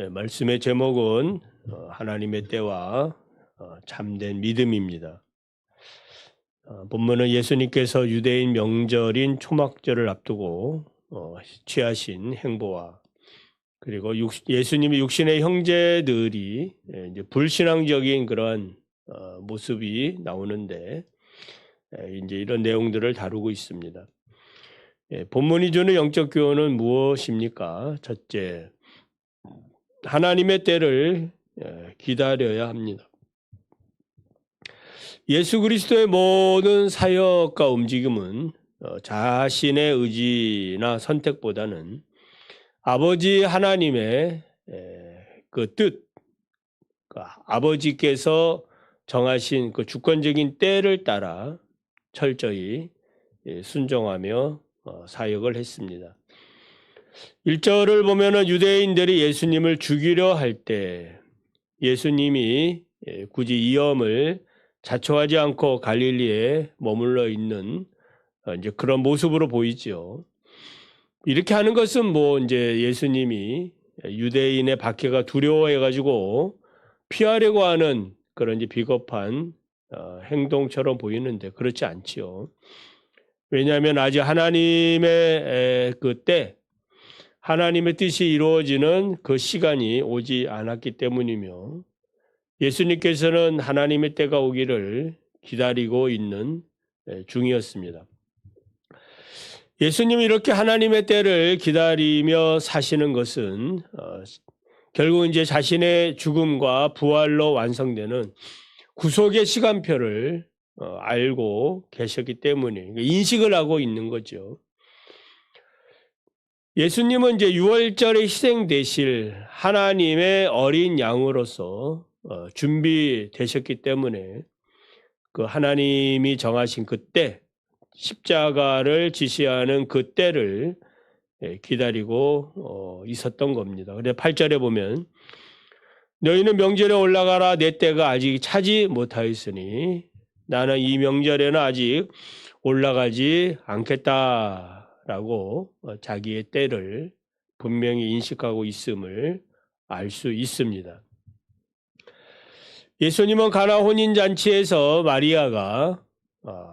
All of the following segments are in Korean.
예, 말씀의 제목은 어, 하나님의 때와 어, 참된 믿음입니다. 어, 본문은 예수님께서 유대인 명절인 초막절을 앞두고 어, 취하신 행보와 그리고 육- 예수님의 육신의 형제들이 예, 불신앙적인 그런 어, 모습이 나오는데 예, 이제 이런 내용들을 다루고 있습니다. 예, 본문이 주는 영적 교훈은 무엇입니까? 첫째, 하나님의 때를 예, 기다려야 합니다. 예수 그리스도의 모든 사역과 움직임은 어, 자신의 의지나 선택보다는 아버지 하나님의 에, 그 뜻, 그러니까 아버지께서 정하신 그 주권적인 때를 따라 철저히 예, 순종하며 어, 사역을 했습니다. 1절을 보면은 유대인들이 예수님을 죽이려 할 때 예수님이 예, 굳이 위험을 자초하지 않고 갈릴리에 머물러 있는 어, 이제 그런 모습으로 보이죠. 이렇게 하는 것은 뭐 이제 예수님이 유대인의 박해가 두려워해 가지고 피하려고 하는 그런 이제 비겁한 어, 행동처럼 보이는데 그렇지 않지요. 왜냐하면 아직 하나님의 그때 하나님의 뜻이 이루어지는 그 시간이 오지 않았기 때문이며 예수님께서는 하나님의 때가 오기를 기다리고 있는 예, 중이었습니다. 예수님이 이렇게 하나님의 때를 기다리며 사시는 것은 어, 결국 이제 자신의 죽음과 부활로 완성되는 구속의 시간표를 어, 알고 계셨기 때문에 인식을 하고 있는 거죠. 예수님은 이제 6월절에 희생되실 하나님의 어린 양으로서 어, 준비되셨기 때문에 그 하나님이 정하신 그때 십자가를 지시하는 그 때를 예, 기다리고 어, 있었던 겁니다. 근데 8절에 보면 너희는 명절에 올라가라 내 때가 아직 차지 못하였으니 나는 이 명절에는 아직 올라가지 않겠다 라고 어, 자기의 때를 분명히 인식하고 있음을 알 수 있습니다. 예수님은 가나 혼인 잔치에서 마리아가 어,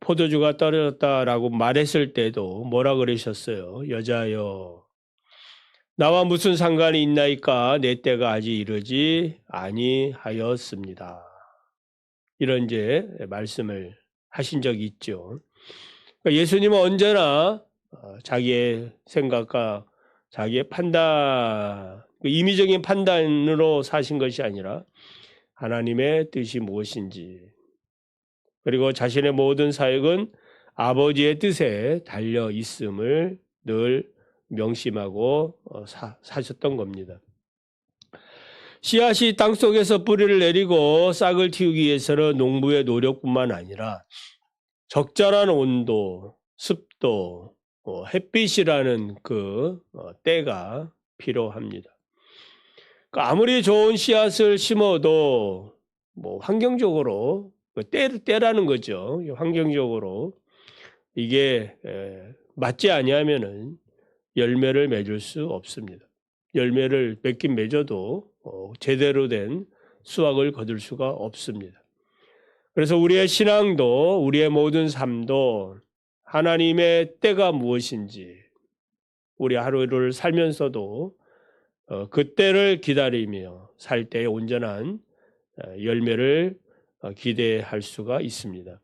포도주가 떨어졌다라고 말했을 때도 뭐라 그러셨어요? 여자여 나와 무슨 상관이 있나이까 내 때가 아직 이르지 아니하였습니다. 이런 이제 말씀을 하신 적이 있죠. 그러니까 예수님은 언제나 어, 자기의 생각과 자기의 판단, 그 임의적인 판단으로 사신 것이 아니라 하나님의 뜻이 무엇인지 그리고 자신의 모든 사역은 아버지의 뜻에 달려 있음을 늘 명심하고 어, 사, 사셨던 겁니다. 씨앗이 땅 속에서 뿌리를 내리고 싹을 틔우기 위해서는 농부의 노력뿐만 아니라 적절한 온도, 습도, 어, 햇빛이라는 그 어, 때가 필요합니다. 그러니까 아무리 좋은 씨앗을 심어도 뭐 환경적으로 그 때, 때라는 거죠. 환경적으로 이게 에, 맞지 아니하면은 열매를 맺을 수 없습니다. 열매를 맺긴 맺어도 어, 제대로 된 수확을 거둘 수가 없습니다. 그래서 우리의 신앙도 우리의 모든 삶도 하나님의 때가 무엇인지 우리 하루를 살면서도 어, 그 때를 기다리며 살 때의 온전한 어, 열매를 어, 기대할 수가 있습니다.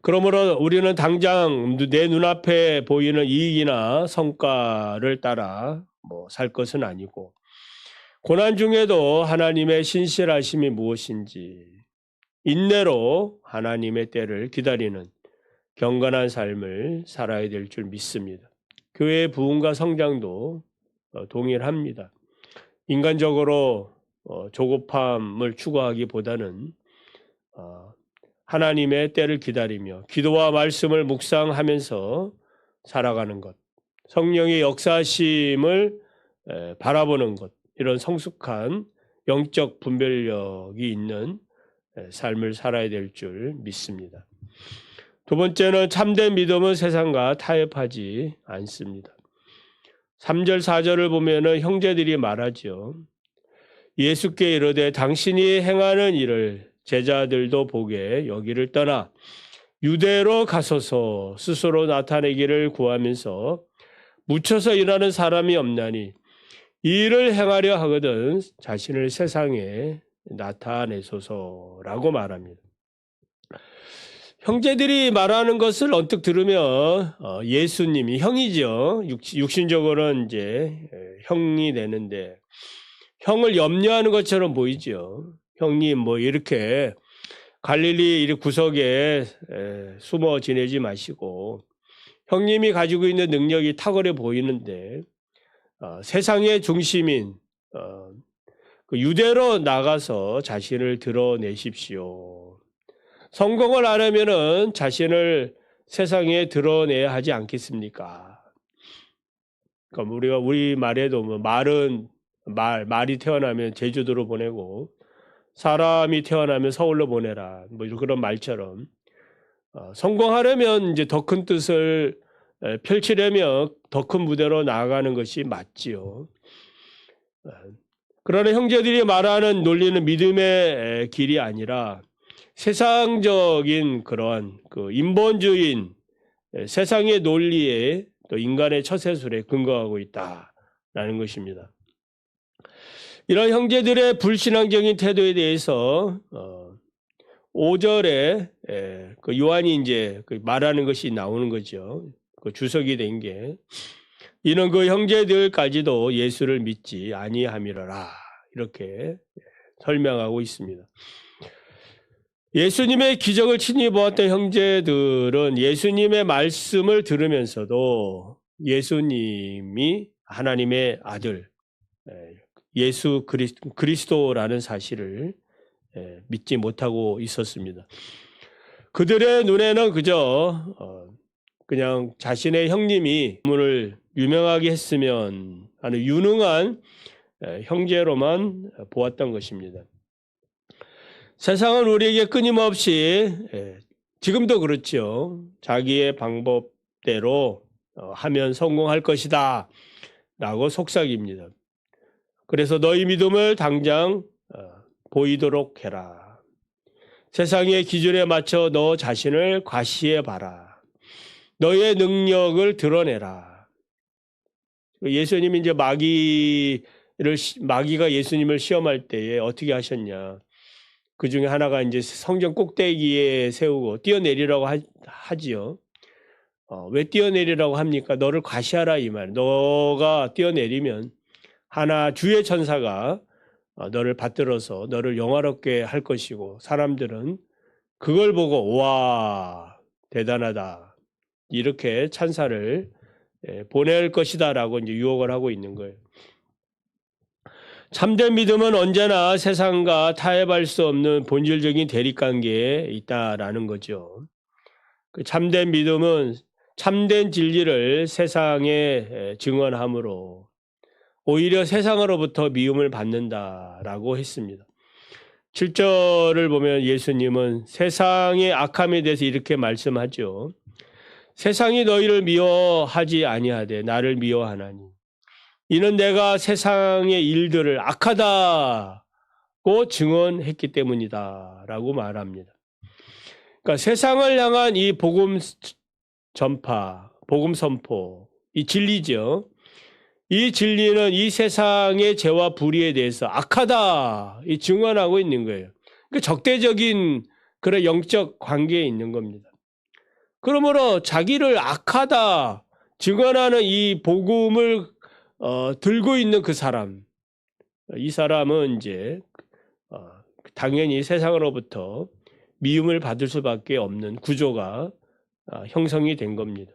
그러므로 우리는 당장 내 눈앞에 보이는 이익이나 성과를 따라 뭐 살 것은 아니고 고난 중에도 하나님의 신실하심이 무엇인지 인내로 하나님의 때를 기다리는 경건한 삶을 살아야 될 줄 믿습니다. 교회의 부흥과 성장도 어, 동일합니다. 인간적으로 어, 조급함을 추구하기보다는 어, 하나님의 때를 기다리며 기도와 말씀을 묵상하면서 살아가는 것, 성령의 역사심을 에, 바라보는 것, 이런 성숙한 영적 분별력이 있는 에, 삶을 살아야 될 줄 믿습니다. 두 번째는 참된 믿음은 세상과 타협하지 않습니다. 3절 4절을 보면은 형제들이 말하죠. 예수께 이르되 당신이 행하는 일을 제자들도 보게 여기를 떠나 유대로 가소서 스스로 나타내기를 구하면서 묻혀서 일하는 사람이 없나니 이 일을 행하려 하거든 자신을 세상에 나타내소서라고 말합니다. 형제들이 말하는 것을 언뜻 들으면 어, 예수님이 형이죠. 육신적으로는 이제 형이 되는데 형을 염려하는 것처럼 보이죠. 형님 뭐 이렇게 갈릴리 이 구석에 숨어 지내지 마시고 형님이 가지고 있는 능력이 탁월해 보이는데 어, 세상의 중심인 어, 그 유대로 나가서 자신을 드러내십시오. 성공을 안 하면은 자신을 세상에 드러내야 하지 않겠습니까? 그러니까 우리가 우리 말에도 뭐 말은 말 말이 태어나면 제주도로 보내고 사람이 태어나면 서울로 보내라 뭐 그런 말처럼 어, 성공하려면 이제 더 큰 뜻을 펼치려면 더 큰 무대로 나아가는 것이 맞지요. 어, 그러나 형제들이 말하는 논리는 믿음의 길이 아니라 세상적인 그러한 그 인본주의인 세상의 논리에 또 인간의 처세술에 근거하고 있다라는 것입니다. 이런 형제들의 불신앙적인 태도에 대해서 5절에 어, 그 요한이 이제 그 말하는 것이 나오는 거죠. 그 주석이 된 게 이는 그 형제들까지도 예수를 믿지 아니함이라 이렇게 설명하고 있습니다. 예수님의 기적을 친히 보았던 형제들은 예수님의 말씀을 들으면서도 예수님이 하나님의 아들, 예수 그리스도라는 사실을 믿지 못하고 있었습니다. 그들의 눈에는 그저 어, 그냥 자신의 형님이 문을 유명하게 했으면 하는 유능한 형제로만 보았던 것입니다. 세상은 우리에게 끊임없이 지금도 그렇죠. 자기의 방법대로 어, 하면 성공할 것이다 라고 속삭입니다. 그래서 너희 믿음을 당장 어, 보이도록 해라. 세상의 기준에 맞춰 너 자신을 과시해 봐라. 너의 능력을 드러내라. 예수님이 이제 마귀를 마귀가 예수님을 시험할 때에 어떻게 하셨냐? 그 중에 하나가 이제 성전 꼭대기에 세우고 뛰어내리라고 하, 지요 어, 왜 뛰어내리라고 합니까? 너를 과시하라 이 말. 너가 뛰어내리면 하나 주의 천사가 어, 너를 받들어서 너를 영화롭게 할 것이고 사람들은 그걸 보고 와 대단하다 이렇게 찬사를 예, 보낼 것이다라고 이제 유혹을 하고 있는 거예요. 참된 믿음은 언제나 세상과 타협할 수 없는 본질적인 대립관계에 있다라는 거죠. 그 참된 믿음은 참된 진리를 세상에 증언함으로 오히려 세상으로부터 미움을 받는다라고 했습니다. 7절을 보면 예수님은 세상의 악함에 대해서 이렇게 말씀하죠. 세상이 너희를 미워하지 아니하되 나를 미워하나니 이는 내가 세상의 일들을 악하다고 증언했기 때문이다라고 말합니다. 그러니까 세상을 향한 이 복음 전파, 복음 선포, 이 진리죠. 이 진리는 이 세상의 죄와 불의에 대해서 악하다 이 증언하고 있는 거예요. 그 적대적인 그런 영적 관계에 있는 겁니다. 그러므로 자기를 악하다 증언하는 이 복음을 어, 들고 있는 그 사람, 이 사람은 이제 어, 당연히 세상으로부터 미움을 받을 수밖에 없는 구조가 어, 형성이 된 겁니다.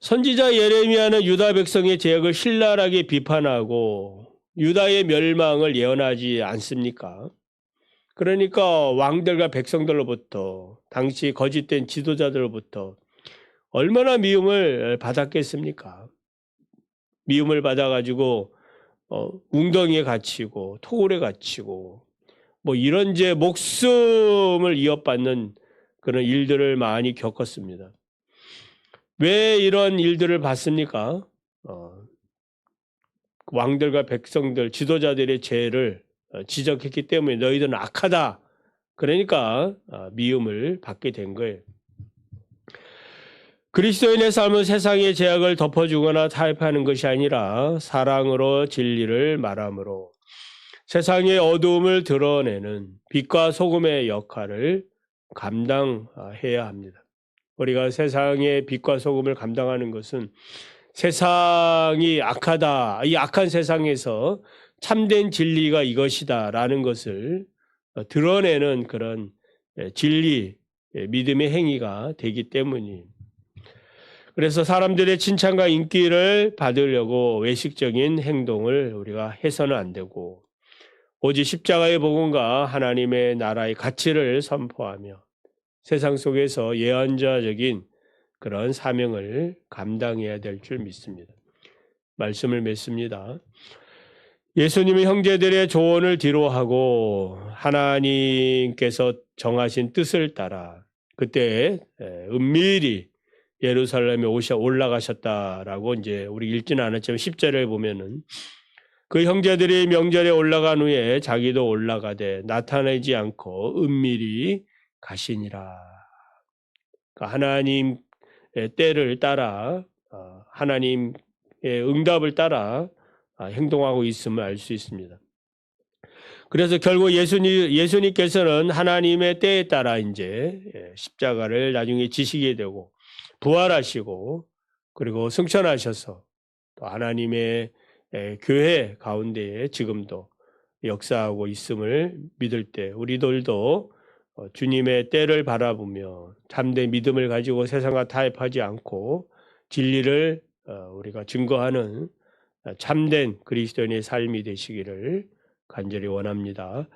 선지자 예레미야는 유다 백성의 죄악을 신랄하게 비판하고 유다의 멸망을 예언하지 않습니까? 그러니까 왕들과 백성들로부터 당시 거짓된 지도자들로부터 얼마나 미움을 받았겠습니까? 미움을 받아가지고 어, 웅덩이에 갇히고 토굴에 갇히고 뭐 이런 제 목숨을 이어받는 그런 일들을 많이 겪었습니다. 왜 이런 일들을 봤습니까? 어, 왕들과 백성들, 지도자들의 죄를 어, 지적했기 때문에 너희들은 악하다. 그러니까 어, 미움을 받게 된 거예요. 그리스도인의 삶은 세상의 제약을 덮어주거나 타협하는 것이 아니라 사랑으로 진리를 말함으로 세상의 어두움을 드러내는 빛과 소금의 역할을 감당해야 합니다. 우리가 세상의 빛과 소금을 감당하는 것은 세상이 악하다. 이 악한 세상에서 참된 진리가 이것이다라는 것을 드러내는 그런 진리, 믿음의 행위가 되기 때문입니다. 그래서 사람들의 칭찬과 인기를 받으려고 외식적인 행동을 우리가 해서는 안 되고 오직 십자가의 복음과 하나님의 나라의 가치를 선포하며 세상 속에서 예언자적인 그런 사명을 감당해야 될 줄 믿습니다. 말씀을 맺습니다. 예수님이 형제들의 조언을 뒤로하고 하나님께서 정하신 뜻을 따라 그때 은밀히 예루살렘에 오셔 올라가셨다라고 이제 우리 읽지는 않았지만 10절을 보면은 그 형제들이 명절에 올라간 후에 자기도 올라가되 나타내지 않고 은밀히 가시니라. 그러니까 하나님의 때를 따라 어, 하나님의 응답을 따라 아, 행동하고 있음을 알 수 있습니다. 그래서 결국 예수님, 예수님께서는 하나님의 때에 따라 이제 예, 십자가를 나중에 지시게 되고 부활하시고 그리고 승천하셔서 또 하나님의 예, 교회 가운데에 지금도 역사하고 있음을 믿을 때 우리들도 어, 주님의 때를 바라보며 참된 믿음을 가지고 세상과 타협하지 않고 진리를 어, 우리가 증거하는 참된 그리스도인의 삶이 되시기를 간절히 원합니다.